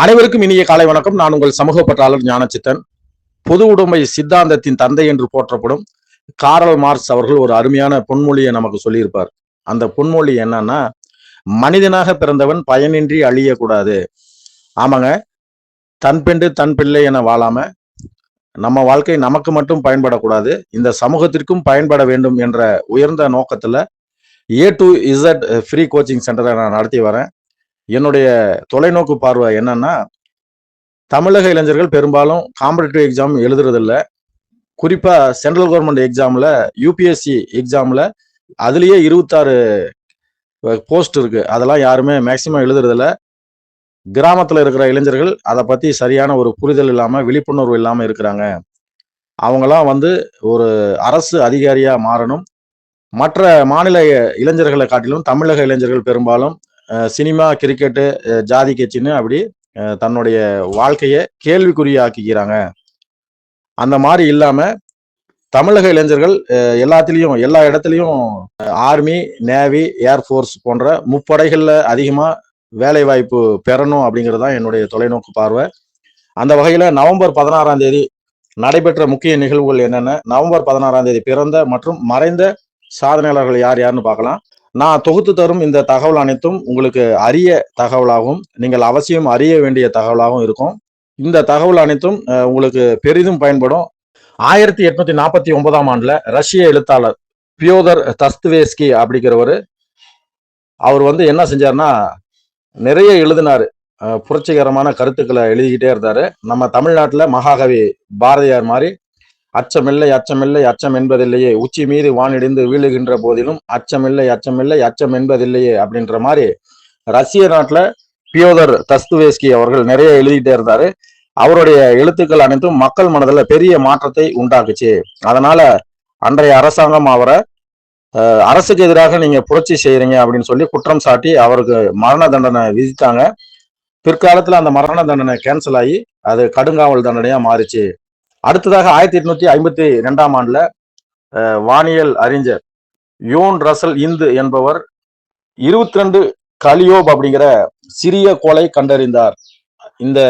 அனைவருக்கும் இனிய காலை வணக்கம். நான் உங்கள் சமூக பற்றாளர் ஞானச்சித்தன். பொது உடைமை சித்தாந்தத்தின் தந்தை என்று போற்றப்படும் காரல் மார்க்ஸ் அவர்கள் ஒரு அருமையான பொன்மொழியை நமக்கு சொல்லியிருப்பார். அந்த பொன்மொழி என்னன்னா மனிதனாக பிறந்தவன் பயனின்றி அழியக்கூடாது. ஆமாங்க. தன் பெண்டு தன் பிள்ளை என வாழாம நம்ம வாழ்க்கை நமக்கு மட்டும் பயன்படக்கூடாது. இந்த சமூகத்திற்கும் பயன்பட வேண்டும் என்ற உயர்ந்த நோக்கத்துல A to Z free coaching சென்டரை நான் நடத்தி வரேன். என்னுடைய தொலைநோக்கு பார்வை என்னன்னா தமிழக இளைஞர்கள் பெரும்பாலும் காம்படிட்டிவ் எக்ஸாம் எழுதுறதில்ல. குறிப்பாக சென்ட்ரல் கவர்மெண்ட் எக்ஸாமில் யூபிஎஸ்சி எக்ஸாமில் அதுலேயே இருபத்தாறு போஸ்ட் இருக்குது அதெல்லாம் யாருமே மேக்சிமம் எழுதுறதில்ல. கிராமத்தில் இருக்கிற இளைஞர்கள் அதை பற்றி சரியான ஒரு புரிதல் இல்லாமல் விழிப்புணர்வு இல்லாமல் இருக்கிறாங்க. அவங்களாம் வந்து ஒரு அரசு அதிகாரியாக மாறணும். மற்ற மாநில இளைஞர்களை காட்டிலும் தமிழக இளைஞர்கள் பெரும்பாலும் சினிமா கிரிக்கெட்டு ஜாதி கட்சின்னு அப்படி தன்னுடைய வாழ்க்கையை கேள்விக்குறியாக்கிக்கிறாங்க அந்த மாதிரி இல்லாம தமிழக இளைஞர்கள் எல்லாத்துலேயும் எல்லா இடத்துலையும் ஆர்மி நேவி ஏர்ஃபோர்ஸ் போன்ற முப்படைகளில் அதிகமாக வேலை வாய்ப்பு பெறணும் அப்படிங்கிறது தான் என்னுடைய தொலைநோக்கு பார்வை. அந்த வகையில் நவம்பர் பதினாறாம் தேதி நடைபெற்ற முக்கிய நிகழ்வுகள் என்னென்ன? நவம்பர் பதினாறாம் தேதி பிறந்த மற்றும் மறைந்த சாதனையாளர்கள் யார் யாருன்னு பார்க்கலாம். நான் தொகுத்து தரும் இந்த தகவல் அனைத்தும் உங்களுக்கு அரிய தகவலாகவும் நீங்கள் அவசியம் அறிய வேண்டிய தகவலாகவும் இருக்கும். இந்த தகவல் அனைத்தும் உங்களுக்கு பெரிதும் பயன்படும். ஆயிரத்தி எட்நூத்தி நாற்பத்தி ஒன்பதாம் ஆண்டுல ரஷ்ய எழுத்தாளர் பியோதர் தஸ்துவேஸ்கி அப்படிங்கிறவர் அவர் வந்து என்ன செஞ்சாருன்னா நிறைய எழுதினாரு. புரட்சிகரமான கருத்துக்களை எழுதிக்கிட்டே இருந்தார். நம்ம தமிழ்நாட்டில் மகாகவி பாரதியார் மாதிரி அச்சமில்லை அச்சமில்லை அச்சம் என்பதில்லையே. உச்சி மீது வானிடிந்து வீழுகின்ற போதிலும் அச்சமில்லை அச்சமில்லை அச்சம் என்பதில்லையே அப்படின்ற மாதிரி ரஷ்ய நாட்டுல பியோதர் தஸ்துவேஸ்கி அவர்கள் நிறைய எழுதிட்டே இருந்தாரு. அவருடைய எழுத்துக்கள் அனைத்தும் மக்கள் மனதில் பெரிய மாற்றத்தை உண்டாக்குச்சு. அதனால அன்றைய அரசாங்கம் அவரை அரசுக்கு எதிராக நீங்க புரட்சி செய்யறீங்க அப்படின்னு சொல்லி குற்றம் சாட்டி அவருக்கு மரண தண்டனை விதித்தாங்க பிற்காலத்துல அந்த மரண தண்டனை கேன்சல் ஆகி அது கடுங்காவல் தண்டனையா மாறிச்சு. அடுத்ததாக ஆயிரத்தி எட்நூத்தி ஐம்பத்தி ரெண்டாம் ஆண்டுல வானியல் அறிஞர் யோன் ரசல் இந்து என்பவர் இருபத்தி ரெண்டு கலியோப் அப்படிங்கிற சிறிய கோளை கண்டறிந்தார். இந்த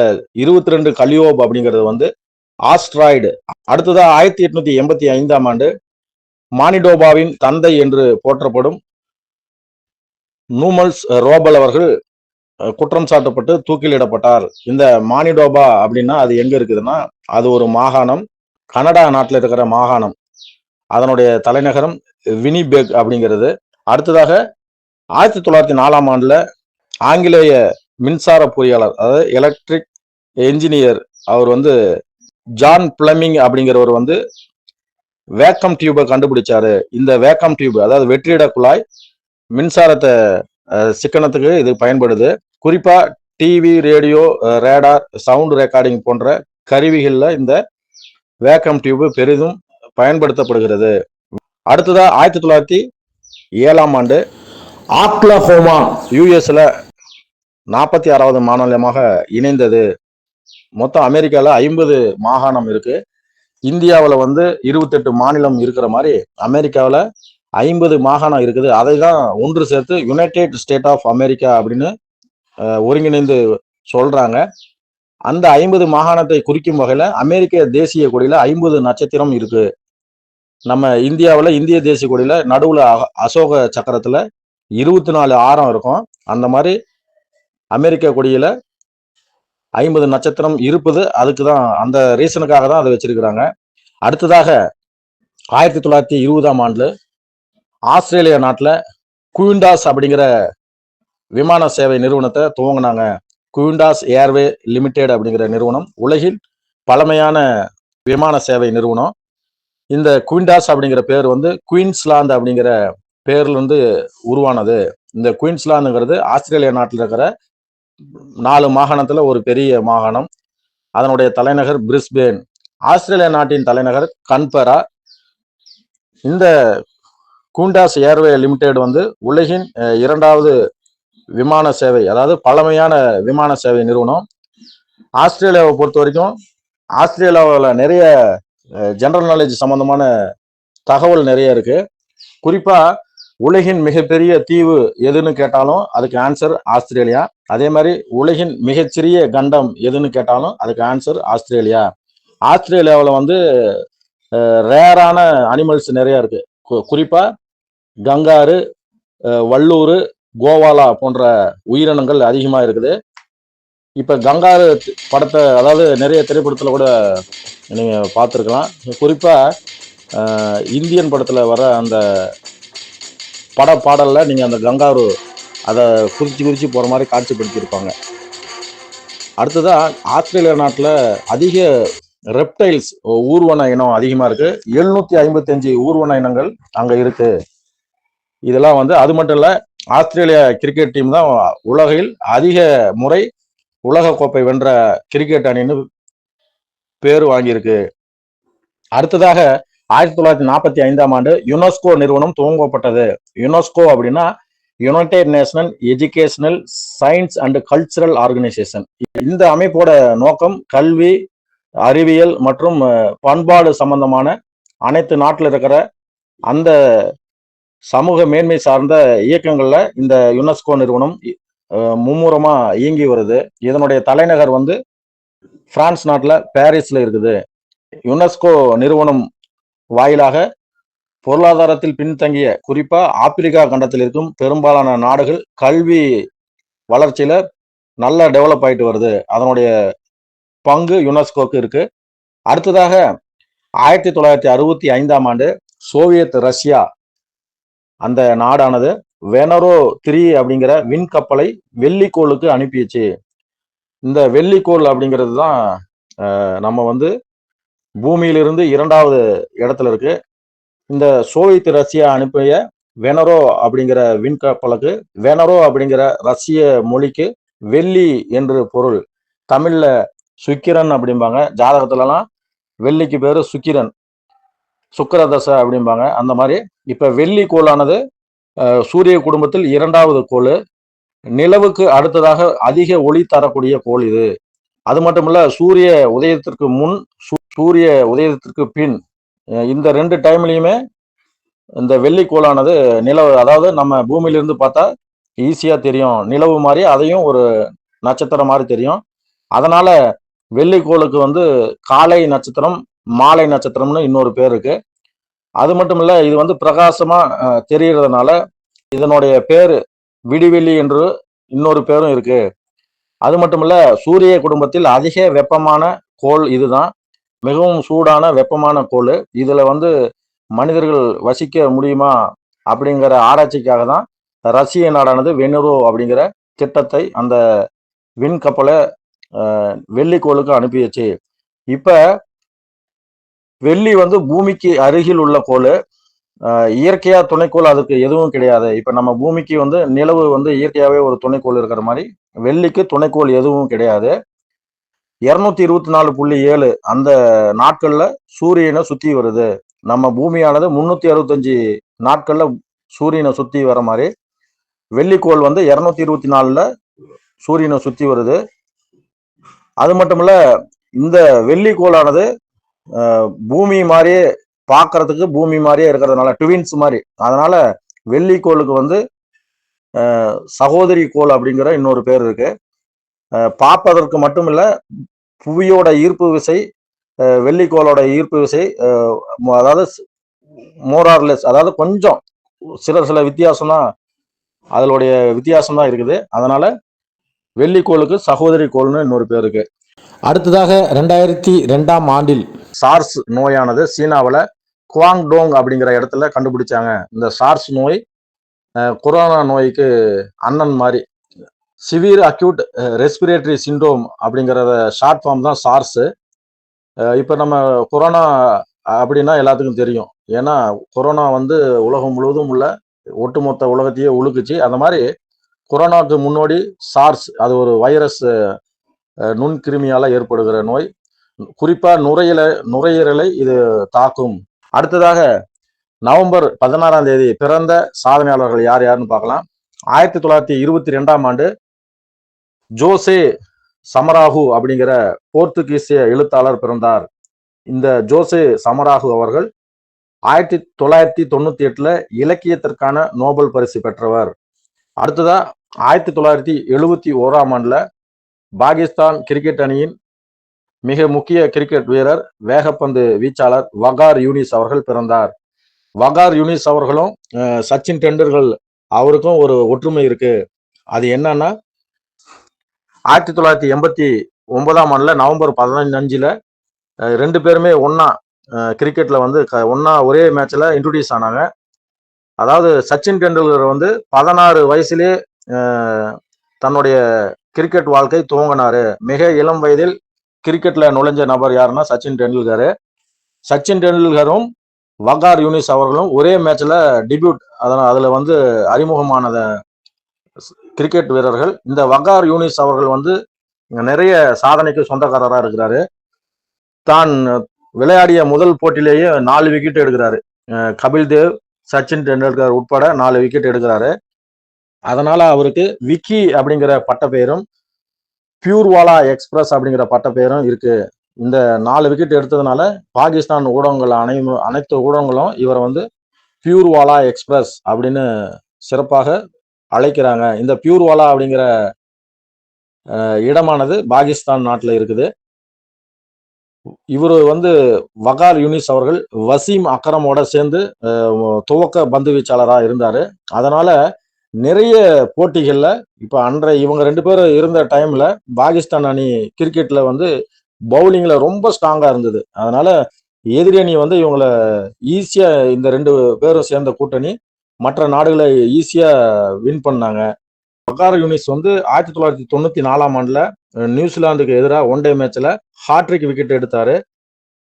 இருபத்தி ரெண்டு கலியோப் அப்படிங்கிறது வந்து ஆஸ்ட்ராய்டு. அடுத்ததா ஆயிரத்தி எட்நூத்தி எண்பத்தி ஐந்தாம் ஆண்டு மானிடோபாவின் தந்தை என்று போற்றப்படும் நூமல்ஸ் ரோபல் அவர்கள் குற்றம் சாட்டப்பட்டு தூக்கிலிடப்பட்டார். இந்த மானிடோபா அப்படின்னா அது எங்க இருக்குதுன்னா அது ஒரு மாகாணம் கனடா நாட்டில் இருக்கிற மாகாணம். அதனுடைய தலைநகரம் வினிபேக் அப்படிங்கிறது. அடுத்ததாக ஆயிரத்தி தொள்ளாயிரத்தி நாலாம் ஆண்டுல ஆங்கிலேய மின்சார பொறியாளர் அதாவது எலக்ட்ரிக் என்ஜினியர் அவர் வந்து ஜான் பிளமிங் அப்படிங்கிறவர் வந்து வேக்கம் டியூபை கண்டுபிடிச்சாரு. இந்த வேக்கம் டியூப் அதாவது வெற்றிட குழாய் மின்சாரத்தை சிக்கனத்துக்கு இது பயன்படுது. குறிப்பாக TV radio radar sound recording போன்ற கருவிகளில் இந்த வேக்கம் டியூப் பெரிதும் பயன்படுத்தப்படுகிறது. அடுத்ததாக ஆயிரத்தி தொள்ளாயிரத்தி ஏழாம் ஆண்டு ஆக்லஹோமா யூஎஸில் நாற்பத்தி ஆறாவது மாநிலமாக இணைந்தது. மொத்தம் அமெரிக்காவில் ஐம்பது மாகாணம் இருக்குது இந்தியாவில் வந்து இருபத்தெட்டு மாநிலம் இருக்கிற மாதிரி அமெரிக்காவில் ஐம்பது மாகாணம் இருக்குது. அதை தான் ஒன்று சேர்த்து யுனைடெட் ஸ்டேட் ஆஃப் அமெரிக்கா அப்படின்னு ஒருங்கிணைந்து சொல்றாங்க. அந்த ஐம்பது மாகாணத்தை குறிக்கும் வகையில அமெரிக்க தேசிய கொடியில ஐம்பது நட்சத்திரம் இருக்கு. நம்ம இந்தியாவில் இந்திய தேசிய கொடியில நடுவில் அசோக சக்கரத்துல இருபத்தி நாலு ஆரம் இருக்கும். அந்த மாதிரி அமெரிக்க கொடியில ஐம்பது நட்சத்திரம் இருப்பது அதுக்கு தான் அந்த ரீசனுக்காக தான் அதை வச்சிருக்கிறாங்க. அடுத்ததாக ஆயிரத்தி தொள்ளாயிரத்தி இருபதாம் ஆண்டு ஆஸ்திரேலியா நாட்டில் குயின்டாஸ் அப்படிங்கிற விமான சேவை நிறுவனத்தை துவங்கினாங்க. குயின்டாஸ் ஏர்வே லிமிடெட் அப்படிங்கிற நிறுவனம். உலகில் பழமையான விமான சேவை நிறுவனம். இந்த குயின்டாஸ் அப்படிங்கிற பேர் வந்து குயின்ஸ்லாந்து அப்படிங்கிற பேர்லேருந்து உருவானது. இந்த குயின்ஸ்லாந்துங்கிறது ஆஸ்திரேலியா நாட்டில் இருக்கிற நாலு மாகாணத்தில் ஒரு பெரிய மாகாணம். அதனுடைய தலைநகர் பிரிஸ்பேன். ஆஸ்திரேலியா நாட்டின் தலைநகர் கன்பரா. இந்த கூண்டாஸ் ஏர்வே லிமிடெட் வந்து உலகின் இரண்டாவது விமான சேவை அதாவது பழமையான விமான சேவை நிறுவனம். ஆஸ்திரேலியாவை பொறுத்த வரைக்கும் ஆஸ்திரேலியாவில் நிறைய ஜென்ரல் நாலேஜ் சம்பந்தமான தகவல் நிறைய இருக்கு. குறிப்பாக உலகின் மிகப்பெரிய தீவு எதுன்னு கேட்டாலும் அதுக்கு ஆன்சர் ஆஸ்திரேலியா. அதே மாதிரி உலகின் மிகச்சிறிய கண்டம் எதுன்னு கேட்டாலும் அதுக்கு ஆன்சர் ஆஸ்திரேலியா. ஆஸ்திரேலியாவில் வந்து ரேரான அனிமல்ஸ் நிறைய இருக்குது கு- கங்காரு வள்ளூர் கோவாலா போன்ற உயிரினங்கள் அதிகமாக இருக்குது. இப்போ கங்காரு படத்தை அதாவது நிறைய திரைப்படத்தில் கூட நீங்கள் பார்த்துருக்கலாம். குறிப்பாக இந்தியன் படத்தில் வர அந்த பட பாடலில் நீங்கள் அந்த கங்காரு அதை குறித்து குறித்து போகிற மாதிரி காட்சிப்படுத்தியிருப்பாங்க. அடுத்ததாக ஆஸ்திரேலியா நாட்டில் அதிக ரெப்டைல்ஸ் ஊர்வன இனம் அதிகமாக இருக்குது எழுநூற்றி ஐம்பத்தஞ்சு ஊர்வன இனங்கள் அங்கே இருக்குது இதெல்லாம் வந்து அது மட்டும் இல்லை ஆஸ்திரேலியா கிரிக்கெட் டீம் தான் உலகில் அதிக முறை உலக கோப்பை வென்ற கிரிக்கெட் அணின்னு பேர் வாங்கியிருக்கு. அடுத்ததாக ஆயிரத்தி தொள்ளாயிரத்தி நாற்பத்தி ஐந்தாம் ஆண்டு யுனெஸ்கோ நிறுவனம் துவங்கப்பட்டது. யுனெஸ்கோ அப்படின்னா United National Educational Science and Cultural Organisation இந்த அமைப்போட நோக்கம் கல்வி அறிவியல் மற்றும் பண்பாடு சம்பந்தமான அனைத்து நாட்டில் இருக்கிற அந்த சமூக மேன்மை சார்ந்த இயக்கங்கள்ல இந்த யுனெஸ்கோ நிறுவனம் அஹ், மும்முரமா இயங்கி வருது. இதனுடைய தலைநகர் வந்து பிரான்ஸ் நாட்டில் பாரிஸ்ல இருக்குது. யுனெஸ்கோ நிறுவனம் வாயிலாக பொருளாதாரத்தில் பின்தங்கிய குறிப்பா ஆப்பிரிக்கா கண்டத்தில் இருக்கும் பெரும்பாலான நாடுகள் கல்வி வளர்ச்சியில நல்லா டெவலப் ஆயிட்டு வருது. அதனுடைய பங்கு யுனெஸ்கோக்கு இருக்கு. அடுத்ததாக ஆயிரத்தி தொள்ளாயிரத்தி அறுபத்தி ஐந்தாம் ஆண்டு சோவியத் ரஷ்யா அந்த நாடானது வெனரோ த்ரீ அப்படிங்கிற விண்கப்பலை வெள்ளிக்கோளுக்கு அனுப்பிச்சு இந்த வெள்ளிக்கோள் அப்படிங்கிறது தான் நம்ம வந்து பூமியிலிருந்து இரண்டாவது இடத்துல இருக்கு. இந்த சோவியத் ரஷ்யா அனுப்பிய வெனரோ அப்படிங்கிற விண்கப்பலுக்கு வெனரோ அப்படிங்கிற ரஷ்ய மொழிக்கு வெள்ளி என்று பொருள். தமிழ்ல சுக்கிரன் அப்படிம்பாங்க. ஜாதகத்துலலாம் வெள்ளிக்கு பேர் சுக்கிரன். சுக்கிரதசை அப்படிம்பாங்க. அந்த மாதிரி இப்ப வெள்ளி கோளானது சூரிய குடும்பத்தில் இரண்டாவது கோள். நிலவுக்கு அடுத்ததாக அதிக ஒளி தரக்கூடிய கோள் இது. அது மட்டுமல்ல சூரிய உதயத்திற்கு முன் சூரிய உதயத்திற்கு பின் இந்த ரெண்டு டைம்லையுமே இந்த வெள்ளிக்கோளானது நிலவு அதாவது நம்ம பூமியிலிருந்து பார்த்தா ஈஸியாக தெரியும். நிலவு மாதிரி அதையும் ஒரு நட்சத்திரம் மாதிரி தெரியும். அதனால வெள்ளிக்கோளுக்கு வந்து காலை நட்சத்திரம் மாலை நட்சத்திரம்னு இன்னொரு பேர் இருக்கு. அது மட்டும் இல்லை இது வந்து பிரகாசமாக தெரிகிறதுனால இதனுடைய பேர் விடிவெளி என்று இன்னொரு பேரும் இருக்கு. அது மட்டும் இல்லை சூரிய குடும்பத்தில் அதிக வெப்பமான கோள் இதுதான். மிகவும் சூடான வெப்பமான கோள். இதில் வந்து மனிதர்கள் வசிக்க முடியுமா அப்படிங்கிற ஆராய்ச்சிக்காக தான் ரஷ்ய நாடானது வெனுரோ அப்படிங்கிற திட்டத்தை அந்த விண்கப்பலை வெள்ளிக்கோளுக்கு அனுப்பியாச்சு. இப்போ வெள்ளி வந்து பூமிக்கு அருகில் உள்ள கோள். இயற்கையா துணைக்கோள் அதுக்கு எதுவும் கிடையாது. இப்ப நம்ம பூமிக்கு வந்து நிலவு வந்து இயற்கையாவே ஒரு துணைக்கோள் இருக்கிற மாதிரி வெள்ளிக்கு துணைக்கோள் எதுவும் கிடையாது. இருநூத்தி இருபத்தி நாலு புள்ளி ஏழு அந்த நாட்கள்ல சூரியனை சுத்தி வருது. நம்ம பூமியானது முன்னூத்தி அறுபத்தஞ்சு நாட்கள்ல சூரியனை சுத்தி வர மாதிரி. வெள்ளிக்கோள் வந்து இருநூத்தி இருபத்தி நாலுல சூரியனை சுத்தி வருது. அது மட்டும் இல்ல இந்த வெள்ளிக்கோளானது பூமி மாதிரியே பார்க்கறதுக்கு பூமி மாதிரியே இருக்கிறதுனால ட்வின்ஸ் மாதிரி அதனால வெள்ளிக்கோளுக்கு வந்து சகோதரி கோள் அப்படிங்கிற இன்னொரு பேர் இருக்கு. பார்ப்பதற்கு மட்டும் இல்லை புவியோட ஈர்ப்பு விசை வெள்ளிக்கோளோட ஈர்ப்பு விசை அதாவது மோரார்லெஸ் அதாவது கொஞ்சம் சில சில வித்தியாசம் தான் அதனுடைய வித்தியாசம் தான் இருக்குது. அதனால வெள்ளிக்கோளுக்கு சகோதரி கோள்னு இன்னொரு பேர் இருக்கு. அடுத்ததாக ரெண்டாயிரத்தி ரெண்டாம் ஆண்டில் சார்ஸ் நோயானது சீனாவில் குவாங்டோங் அப்படிங்கிற இடத்துல கண்டுபிடிச்சாங்க. இந்த சார்ஸ் நோய் கொரோனா நோய்க்கு அண்ணன் மாதிரி. சிவியர் அக்யூட் ரெஸ்பிரேட்டரி சிண்ட்ரோம் அப்படிங்கிறத ஷார்ட் ஃபார்ம் தான் சார்ஸு இப்போ நம்ம கொரோனா அப்படின்னா எல்லாத்துக்கும் தெரியும். ஏன்னா கொரோனா வந்து உலகம் முழுவதும் உள்ள ஒட்டுமொத்த உலகத்தையே உழுக்குச்சு. அந்த மாதிரி கொரோனாவுக்கு முன்னோடி சார்ஸ் அது ஒரு வைரஸ் நுண்கிருமியால் ஏற்படுகிற நோய். குறிப்பா நுரையீரல நுரையீரலை இது தாக்கும். அடுத்ததாக நவம்பர் பதினாறாம் தேதி பிறந்த சாதனையாளர்கள் யார் யாருன்னு பார்க்கலாம். ஆயிரத்தி தொள்ளாயிரத்தி இருபத்தி ரெண்டாம் ஆண்டு ஜோசே சமராகு அப்படிங்கிற போர்த்துகீசிய எழுத்தாளர் பிறந்தார். இந்த ஜோசே சமராகு அவர்கள் ஆயிரத்தி தொள்ளாயிரத்தி தொண்ணூத்தி எட்டுல இலக்கியத்திற்கான நோபல் பரிசு பெற்றவர். அடுத்ததா ஆயிரத்தி தொள்ளாயிரத்தி எழுபத்தி ஓராம் ஆண்டுல பாகிஸ்தான் கிரிக்கெட் அணியின் மிக முக்கிய கிரிக்கெட் வீரர் வேகப்பந்து வீச்சாளர் வகார் யூனிஸ் அவர்கள் பிறந்தார். வகார் யூனிஸ் அவர்களும் சச்சின் டெண்டுல்கர் அவருக்கும் ஒரு ஒற்றுமை இருக்கு. அது என்னன்னா ஆயிரத்தி தொள்ளாயிரத்தி எண்பத்தி ஒன்பதாம் ஆண்டுல நவம்பர் பதினஞ்சுல ரெண்டு பேருமே ஒன்னா கிரிக்கெட்ல வந்து க- ஒரே மேட்ச்ல இன்ட்ரோடியூஸ் ஆனாங்க. அதாவது சச்சின் டெண்டுல்கர் வந்து பதினாறு வயசுலேயே தன்னுடைய கிரிக்கெட் வாழ்க்கை துவங்கினாரு. மிக இளம் வயதில் கிரிக்கெட்ல நுழைஞ்ச நபர் யாருன்னா சச்சின் டெண்டுல்கர். சச்சின் டெண்டுல்கரும் வகார் யூனிஸ் அவர்களும் ஒரே மேட்ச்ல டிபியூட் அதனால் அதுல வந்து அறிமுகமானத கிரிக்கெட் வீரர்கள். இந்த வகார் யூனிஸ் அவர்கள் வந்து நிறைய சாதனைக்கு சொந்தக்காரராக இருக்கிறாரு. தான் விளையாடிய முதல் போட்டியிலேயே நாலு விக்கெட் எடுக்கிறாரு. கபில் தேவ் சச்சின் டெண்டுல்கர் உட்பட நாலு விக்கெட் எடுக்கிறாரு. அதனால அவருக்கு விக்கி அப்படிங்கிற பட்டப்பெயரும் பியூர்வாலா எக்ஸ்பிரஸ் அப்படிங்கிற பட்டப்பெயரும் இருக்கு. இந்த நாலு விக்கெட் எடுத்ததுனால பாகிஸ்தான் ஊடகங்கள் அனை அனைத்து ஊடகங்களும் இவரை வந்து பியூர்வாலா எக்ஸ்பிரஸ் அப்படின்னு சிறப்பாக அழைக்கிறாங்க. இந்த பியூர்வாலா அப்படிங்கிற இடமானது பாகிஸ்தான் நாட்டில் இருக்குது. இவர் வந்து வகார் யூனிஸ் அவர்கள் வசீம் அக்ரமோட சேர்ந்து துவக்க பந்து வீச்சாளராக இருந்தார். அதனால நிறைய போட்டிகளில் இப்போ அன்றைய இவங்க ரெண்டு பேரும் இருந்த டைமில் பாகிஸ்தான் அணி கிரிக்கெட்டில் வந்து பவுலிங்கில் ரொம்ப ஸ்ட்ராங்காக இருந்தது. அதனால் எதிரி அணி வந்து இவங்கள ஈஸியாக இந்த ரெண்டு பேரும் சேர்ந்த கூட்டணி மற்ற நாடுகளை ஈஸியாக வின் பண்ணாங்க. பக்கார யூனிஸ் வந்து ஆயிரத்தி தொள்ளாயிரத்தி தொண்ணூற்றி நாலாம் ஆண்டில் நியூசிலாந்துக்கு எதிராக ஒன் டே மேட்ச்சில் ஹாட்ரிக் விக்கெட் எடுத்தார்.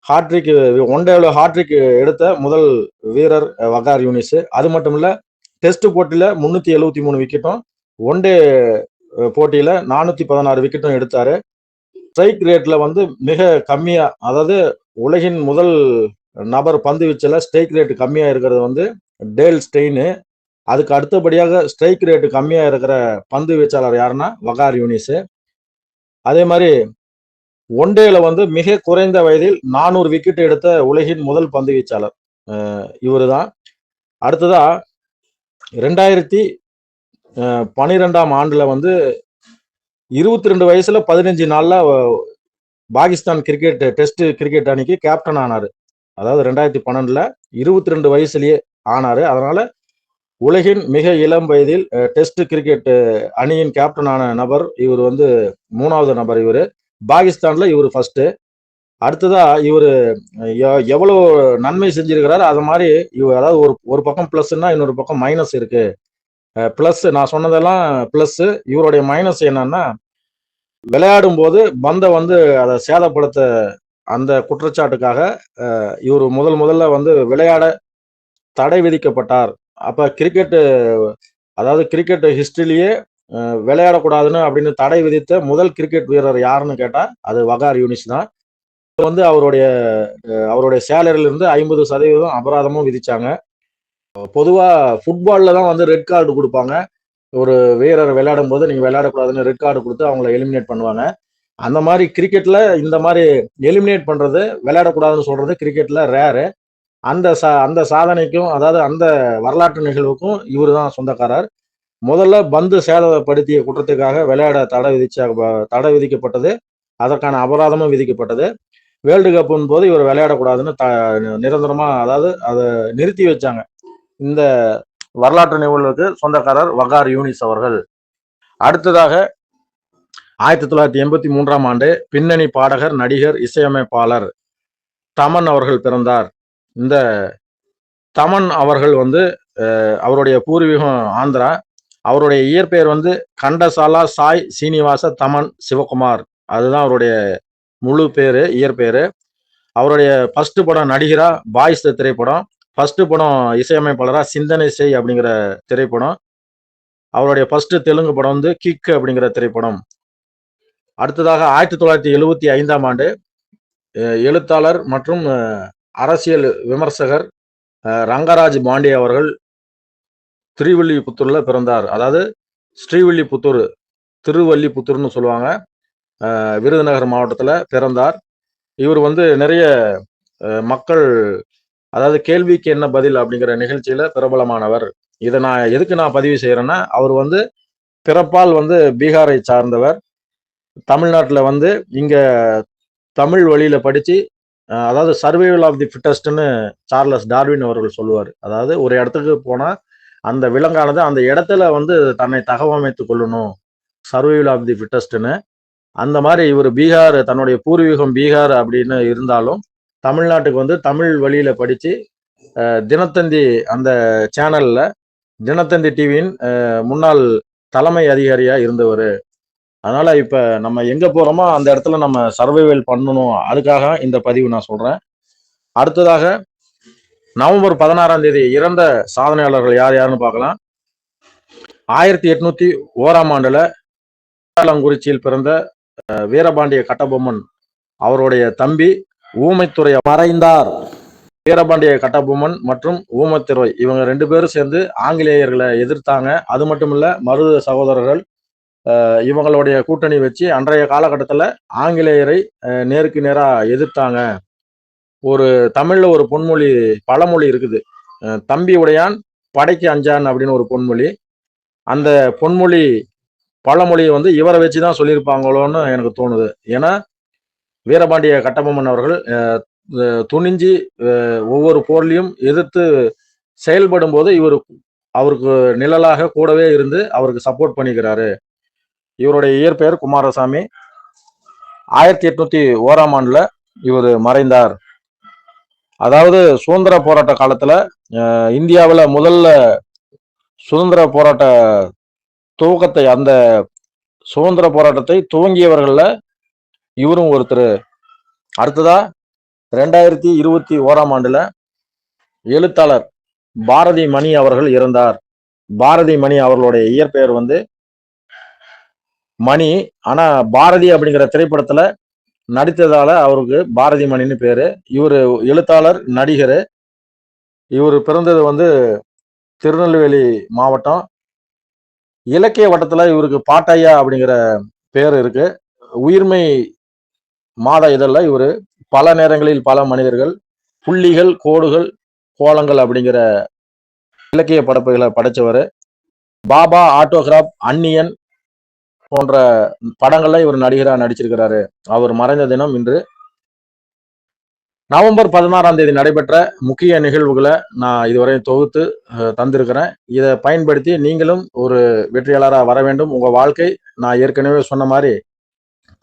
ஹாட்ரிக் ஒன் டேவில் ஹாட்ரிக் எடுத்த முதல் வீரர் வகார் யூனிஸ். அது மட்டும் இல்லை டெஸ்ட் போட்டியில் முந்நூற்றி எழுபத்தி மூணு விக்கெட்டும் ஒன் டே போட்டியில் நானூற்றி பதினாறு விக்கெட்டும் எடுத்தார். ஸ்ட்ரைக் ரேட்டில் வந்து மிக கம்மியாக அதாவது உலகின் முதல் நபர் பந்து வீச்சில் ஸ்ட்ரைக் ரேட் கம்மியாக இருக்கிறது வந்து டேல் ஸ்டெயின். அதுக்கு அடுத்தபடியாக ஸ்ட்ரைக் ரேட்டு கம்மியாக இருக்கிற பந்து வீச்சாளர் யாருன்னா வகார் யூனிஸு. அதே மாதிரி ஒன் வந்து மிக குறைந்த வயதில் நானூறு விக்கெட் எடுத்த உலகின் முதல் பந்து வீச்சாளர் இவர் தான் அடுத்ததாக ரெண்டாயிரத்தி பனிரெண்டாம் ஆண்டில் வந்து இருபத்தி ரெண்டு வயசுல பதினஞ்சு நாளில் பாகிஸ்தான் கிரிக்கெட் டெஸ்ட் கிரிக்கெட் அணிக்கு கேப்டன் ஆனார். அதாவது ரெண்டாயிரத்தி பன்னெண்டில் இருபத்தி ரெண்டு வயசுலேயே ஆனார். அதனால் உலகின் மிக இளம் வயதில் டெஸ்ட் கிரிக்கெட் அணியின் கேப்டனான நபர் இவர் வந்து மூணாவது நபர் இவர். பாகிஸ்தானில் இவர் ஃபஸ்ட்டு அடுத்ததா இவர் எவ்வளவு நன்மை செஞ்சிருக்கிறாரு? அது மாதிரி இவர் அதாவது ஒரு ஒரு பக்கம் பிளஸ்னா இன்னொரு பக்கம் மைனஸ் இருக்கு. பிளஸ் நான் சொன்னதெல்லாம் பிளஸ் இவருடைய மைனஸ் என்னன்னா விளையாடும் போது பந்தை வந்து அதை சேதப்படுத்த அந்த குற்றச்சாட்டுக்காக இவர் முதல் முதல்ல வந்து விளையாட தடை விதிக்கப்பட்டார். அப்ப கிரிக்கெட்டு அதாவது கிரிக்கெட் ஹிஸ்டரியிலேயே விளையாடக்கூடாதுன்னு அப்படின்னு தடை விதித்த முதல் கிரிக்கெட் வீரர் யாருன்னு கேட்டால் அது வகார் யூனிஸ் தான். வந்து அவருடைய அவருடைய சேலரிலிருந்து ஐம்பது சதவீதம் அபராதமும் விதிச்சாங்க. பொதுவா ஃபுட்பாலில் தான் வந்து ரெட் கார்டு கொடுப்பாங்க. ஒரு வீரர் விளையாடும் போது நீங்க விளையாடக்கூடாதுன்னு ரெட் கார்டு கொடுத்து அவங்கள எலிமினேட் பண்ணுவாங்க. அந்த மாதிரி கிரிக்கெட்ல இந்த மாதிரி எலிமினேட் பண்றது விளையாடக்கூடாதுன்னு சொல்றது கிரிக்கெட்ல ரேரு அந்த சா அந்த சாதனைக்கும் அதாவது அந்த வரலாற்று நிகழ்வுக்கும் இவர் தான் சொந்தக்காரர். முதல்ல பந்து சேதப்படுத்திய குற்றத்துக்காக விளையாட தடை விதிச்ச தடை விதிக்கப்பட்டது. அதற்கான அபராதமும் விதிக்கப்பட்டது. வேர்ல்டு கப்புன் போது இவர் விளையாடக்கூடாதுன்னு த நிரந்தரமா அதாவது அதை நிறுத்தி வச்சாங்க. இந்த வரலாற்று நிகழ்வுக்கு சொந்தக்காரர் வகார் யூனிஸ் அவர்கள். அடுத்ததாக ஆயிரத்தி தொள்ளாயிரத்தி எண்பத்தி மூன்றாம் ஆண்டு பின்னணி பாடகர் நடிகர் இசையமைப்பாளர் தமன் அவர்கள் பிறந்தார். இந்த தமன் அவர்கள் வந்து அவருடைய பூர்வீகம் ஆந்திரா. அவருடைய இயற்பெயர் வந்து கண்டசாலா சாய் சீனிவாச தமன் சிவகுமார். அதுதான் அவருடைய முழு பேரு இயற்பெயரு அவருடைய ஃபர்ஸ்ட் படம் நடிகரா பாய்ஸ் திரைப்படம். ஃபர்ஸ்ட் படம் இசையமைப்பாளரா சிந்தனை செய் அப்படிங்கிற திரைப்படம். அவருடைய ஃபர்ஸ்ட் தெலுங்கு படம் வந்து கிக் அப்படிங்கிற திரைப்படம். அடுத்ததாக ஆயிரத்தி தொள்ளாயிரத்தி எழுவத்தி ஐந்தாம் ஆண்டு எழுத்தாளர் மற்றும் அரசியல் விமர்சகர் ரங்கராஜ் பாண்டே அவர்கள் திருவல்லிபுத்தூர்ல பிறந்தார். அதாவது ஸ்ரீவில்லிபுத்தூர் திருவல்லிபுத்தூர்னு சொல்லுவாங்க. விருதுநகர் மாவட்டத்தில் பிறந்தார். இவர் வந்து நிறைய மக்கள் அதாவது கேள்விக்கு என்ன பதில் அப்படிங்கிற நிகழ்ச்சியில பிரபலமானவர். இதை நான் எதுக்கு நான் பதிவு செய்கிறேன்னா அவர் வந்து பிறப்பால் வந்து பீகாரை சார்ந்தவர். தமிழ்நாட்டில் வந்து இங்கே தமிழ் வழியில் படித்து அதாவது சர்வைவல் ஆஃப் தி ஃபிட்டஸ்ட்னு சார்லஸ் டார்வின் அவர்கள் சொல்லுவார். அதாவது ஒரு இடத்துக்கு போனால் அந்த விலங்கானது அந்த இடத்துல வந்து தன்னை தகவமைத்து கொள்ளணும். சர்வைவல் ஆஃப் தி ஃபிட்டஸ்ட்னு அந்த மாதிரி இவர் பீகார் தன்னுடைய பூர்வீகம் பீகார் அப்படின்னு இருந்தாலும் தமிழ்நாட்டுக்கு வந்து தமிழ் வழியில படித்து தினத்தந்தி அந்த சேனல்ல தினத்தந்தி டிவியின் முன்னாள் தலைமை அதிகாரியா இருந்தவர். அதனால இப்ப நம்ம எங்க போறோமோ அந்த இடத்துல நம்ம சர்வைவல் பண்ணணும். அதுக்காக இந்த பதிவு நான் சொல்றேன். அடுத்ததாக நவம்பர் பதினாறாம் தேதி இறந்த சாதனையாளர்கள் யார் யாருன்னு பார்க்கலாம். ஆயிரத்தி எட்நூத்தி ஓராம் ஆண்டுல குறிச்சியில் பிறந்த வீரபாண்டிய கட்டபொம்மன் அவருடைய தம்பி ஊமைத்துறை மறைந்தார். வீரபாண்டிய கட்டபொம்மன் மற்றும் ஊமத்துறை இவங்க ரெண்டு பேரும் சேர்ந்து ஆங்கிலேயர்களை எதிர்த்தாங்க. அது மட்டும் இல்ல மருத சகோதரர்கள் இவங்களுடைய கூட்டணி வச்சு அன்றைய காலகட்டத்தில் ஆங்கிலேயரை நேருக்கு நேராக எதிர்த்தாங்க. ஒரு தமிழில் ஒரு பொன்மொழி பழமொழி இருக்குது. தம்பி உடையான் படைக்கு அஞ்சான் அப்படின்னு ஒரு பொன்மொழி. அந்த பொன்மொழி பழமொழியை வந்து இவரை வச்சு தான் சொல்லியிருப்பாங்களோன்னு எனக்கு தோணுது. ஏன்னா வீரபாண்டிய கட்டபொம்மன் அவர்கள் துணிஞ்சு ஒவ்வொரு போர்லையும் எதிர்த்து செயல்படும் போது இவர் அவருக்கு நிழலாக கூடவே இருந்து அவருக்கு சப்போர்ட் பண்ணிக்கிறாரு. இவருடைய இயற்பெயர் குமாரசாமி. ஆயிரத்தி எட்நூத்தி ஓராம் ஆண்டுல இவர் மறைந்தார். அதாவது சுதந்திர போராட்ட காலத்துல இந்தியாவில் முதல்ல சுதந்திர போராட்ட துவக்கத்தை அந்த சுதந்திர போராட்டத்தை துவங்கியவர்களில் இவரும் ஒருத்தர். அடுத்ததா ரெண்டாயிரத்தி இருபத்தி ஓராம் ஆண்டுல எழுத்தாளர் பாரதி மணி அவர்கள் இறந்தார். பாரதி மணி அவர்களுடைய இயற்பெயர் வந்து மணி. ஆனா பாரதி அப்படிங்கிற திரைப்படத்துல நடித்ததால அவருக்கு பாரதி மணின்னு பேரு. இவர் எழுத்தாளர் நடிகர். இவர் பிறந்தது வந்து திருநெல்வேலி மாவட்டம். இலக்கிய வட்டத்தில் இவருக்கு பாட்டையா அப்படிங்கிற பேர் இருக்கு. உயிர்மை மாத இதழில் இவர் பல நேரங்களில் பல மனிதர்கள் புள்ளிகள் கோடுகள் கோலங்கள் அப்படிங்கிற இலக்கிய படைப்புகளை படைச்சவர். பாபா ஆட்டோகிராப் அன்னியன் போன்ற படங்கள்ல இவர் நடிகராக நடிச்சிருக்கிறாரு. அவர் மறைந்த தினம் இன்று நவம்பர் பதினாறாம் தேதி நடைபெற்ற முக்கிய நிகழ்வுகளை நான் இதுவரை தொகுத்து தந்திருக்கிறேன். இதை பயன்படுத்தி நீங்களும் ஒரு வெற்றியாளராக வர வேண்டும். உங்கள் வாழ்க்கை நான் ஏற்கனவே சொன்ன மாதிரி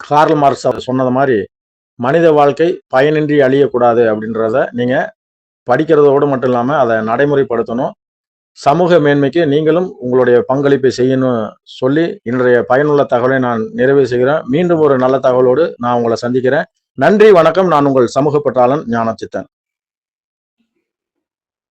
கார்ல் மார்க்ஸ் சொன்னது மாதிரி மனித வாழ்க்கை பயனின்றி அழியக்கூடாது அப்படின்றத நீங்கள் படிக்கிறதோடு மட்டும் இல்லாமல் அதை நடைமுறைப்படுத்தணும். சமூக மேன்மைக்கு நீங்களும் உங்களுடைய பங்களிப்பை செய்யணும் சொல்லி இன்றைய பயனுள்ள தகவலை நான் நிறைவு செய்கிறேன். மீண்டும் ஒரு நல்ல தகவலோடு நான் உங்களை சந்திக்கிறேன். நன்றி வணக்கம். நான் உங்கள் சமூக பற்றாளன் ஞானச்சித்தன்.